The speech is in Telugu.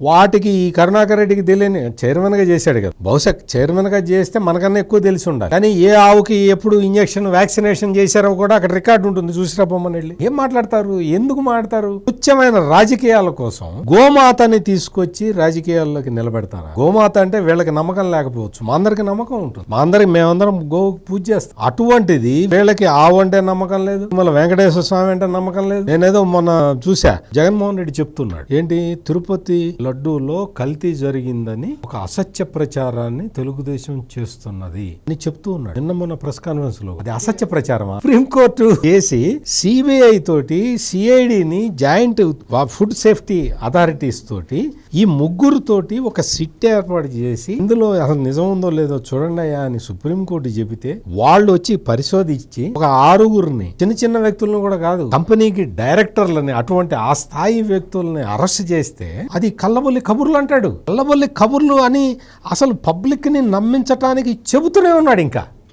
వాటికి ఈ కరుణాకర్ రెడ్డికి తెలియని చైర్మన్గా చేశాడు కదా. బహుశా చైర్మన్గా చేస్తే మనకన్నా ఎక్కువ తెలిసి ఉండాలి. కానీ ఏ ఆవుకి ఎప్పుడు ఇంజక్షన్ వ్యాక్సినేషన్ చేశారో కూడా అక్కడ రికార్డు ఉంటుంది. చూసిరా బొమ్మని వెళ్ళి. ఏం మాట్లాడతారు? ఎందుకు మాట్లాడతారు? ఉచ్చమైన రాజకీయాల కోసం గోమాతని తీసుకొచ్చి రాజకీయాల్లోకి నిలబెడతారు? గోమాత అంటే వీళ్ళకి నమ్మకం లేకపోవచ్చు. మా అందరికి నమ్మకం ఉంటుంది. మా అందరికి మేమందరం గోవుకి పూజ చేస్తాం. అటువంటిది వీళ్ళకి ఆవు అంటే నమ్మకం లేదు. మళ్ళీ వెంకటేశ్వర స్వామి అంటే నమ్మకం లేదు. నేనేదో మొన్న చూసా జగన్మోహన్ రెడ్డి చెప్తున్నాడు. ఏంటి? తిరుపతి లడ్డూలో కల్తీ జరిగిందని ఒక అసత్య ప్రచారాన్ని తెలుగుదేశం చేస్తున్నది అని చెప్తూ ఉన్నాడు. నిన్న మొన్న ప్రెస్ కాన్ఫరెన్స్లో. అది అసత్య ప్రచారమా? సుప్రీంకోర్టు చేసి సిబిఐ తోటి సిఐడిని జాయింట్ ఫుడ్ సేఫ్టీ అథారిటీస్ తోటి ఈ ముగ్గురు తోటి ఒక సిట్ ఏర్పాటు చేసి ఇందులో అసలు నిజం ఉందో లేదో చూడండి అయ్యా అని సుప్రీంకోర్టు చెబితే వాళ్ళు వచ్చి పరిశోధించి ఒక ఆరుగురిని చిన్న చిన్న వ్యక్తులను కూడా కాదు కంపెనీకి డైరెక్టర్లని అటువంటి ఆ స్థాయి వ్యక్తుల్ని అరెస్ట్ చేస్తే అది కల్లబొల్లి కబుర్లు అంటాడు. కల్లబొల్లి కబుర్లు అని అసలు పబ్లిక్ని నమ్మించటానికి చెబుతూనే ఉన్నాడు ఇంకా.